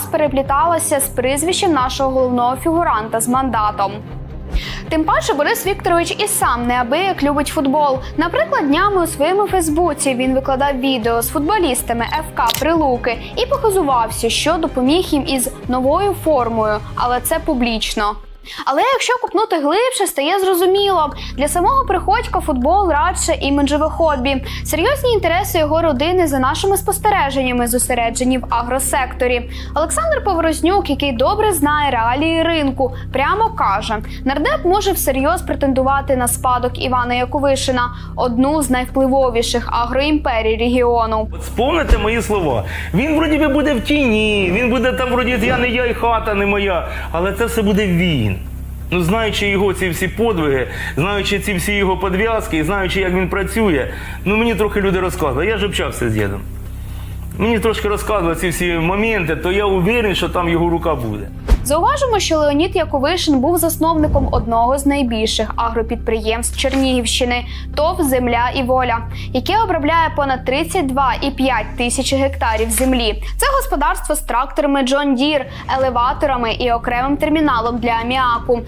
час перепліталася з прізвищем нашого головного фігуранта з мандатом. Тим паче Борис Вікторович і сам неабияк любить футбол. Наприклад, днями у своєму Фейсбуці він викладав відео з футболістами ФК Прилуки і показувався, що допоміг їм із новою формою, але це публічно. Але якщо купнути глибше, стає зрозуміло, для самого приходька футбол радше іміджеве хобі. Серйозні інтереси його родини за нашими спостереженнями зосереджені в агросекторі. Олександр Поворознюк, який добре знає реалії ринку, прямо каже: нардеп може всерйоз претендувати на спадок Івана Яковишина, одну з найвпливовіших агроімперій регіону. От Спомните мої слова. Він вроді би буде в тіні, він буде там вроді я не я і хата не моя, але це все буде він. Ну, знаючи його ці всі подвиги, знаючи ці всі його подв'язки, знаючи, як він працює, ну мені трохи люди розказували. Я ж общався з дідом. Мені трошки розказували ці всі моменти, то я уверен, що там його рука буде. Зауважимо, що Леонід Яковишин був засновником одного з найбільших агропідприємств Чернігівщини ТОВ Земля і воля, яке обробляє понад 32,5 тисячі гектарів землі. Це господарство з тракторами John Deere, елеваторами і окремим терміналом для аміаку.